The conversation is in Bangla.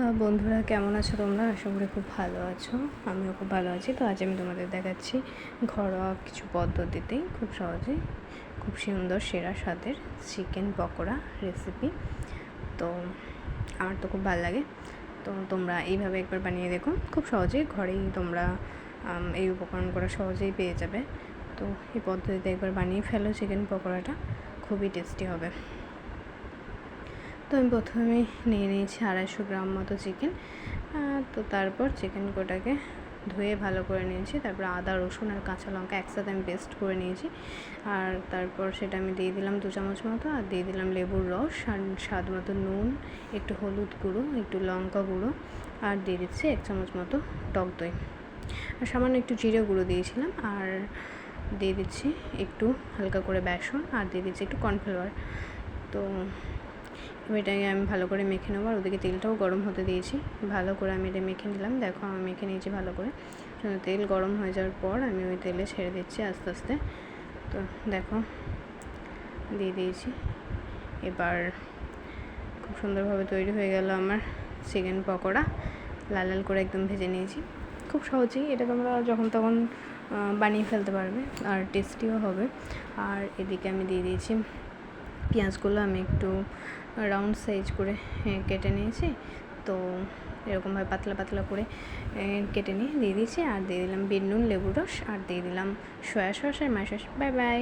হ্যাঁ বন্ধুরা কেমন আছো তোমরা? আশা করি খুব ভালো আছো। আমিও খুব ভালো আছি। তো আজ আমি তোমাদের দেখাচ্ছি ঘরোয়া কিছু পদ্ধতিতেই খুব সহজেই খুব সুন্দর সেরা স্বাদের চিকেন পকোড়া রেসিপি তো আমার তো খুব ভালো লাগে। তো তোমরা এইভাবে একবার বানিয়ে দেখো। খুব সহজেই ঘরেই তোমরা এই উপকরণগুলো সহজেই পেয়ে যাবে। তো এই পদ্ধতিতে একবার বানিয়ে ফেলো চিকেন পকোড়াটা। খুবই টেস্টি হবে। তো আমি প্রথমে নিয়ে নিয়েছি আড়াইশো গ্রাম মতো চিকেন তো তারপর চিকেন কোটাকে ধুয়ে ভালো করে নিয়েছি। তারপর আদা, রসুন আর কাঁচা লঙ্কা একসাথে আমি পেস্ট করে নিয়েছি। আর তারপর সেটা আমি দিয়ে দিলাম দু চামচ মতো, আর দিয়ে দিলাম লেবুর রস আর স্বাদ মতো নুন, একটু হলুদ গুঁড়ো, একটু লঙ্কা গুঁড়ো, আর দিয়ে দিচ্ছি এক চামচ মতো টক দই। আর সামান্য একটু জিরে গুঁড়ো দিয়েছিলাম, আর দিয়ে দিচ্ছি একটু হালকা করে বেসন, আর দিয়ে দিচ্ছি একটু কর্নফ্লাওয়ার। তো এটাকে আমি ভালো করে মেখে নেব। আর ওদিকে তেলটাও গরম হতে দিয়েছি। ভালো করে আমি এটা মেখে নিলাম। দেখো, আমি মেখে নিয়েছি ভালো করে। তেল গরম হয়ে যাওয়ার পর আমি ওই তেলে ছেড়ে দিচ্ছি আস্তে আস্তে। তো দেখো, দিয়ে দিয়েছি। এবার খুব সুন্দরভাবে তৈরি হয়ে গেল আমার চিকেন পকোড়া। লাল লাল করে একদম ভেজে নিয়েছি। খুব সহজেই এটা তোমরা যখন তখন বানিয়ে ফেলতে পারবে। আর টেস্টিও হবে। আর এদিকে আমি দিয়ে দিয়েছি পেঁয়াজগুলো আমি একটু রাউন্ড সাইজ করে কেটে নিয়েছি। তো এরকমভাবে পাতলা পাতলা করে কেটে নিয়ে দিয়ে দিয়েছি। আর দিয়ে দিলাম বিট লেবুর রস, আর দিয়ে দিলাম সয়া সস আর মায় সস বাই বাই।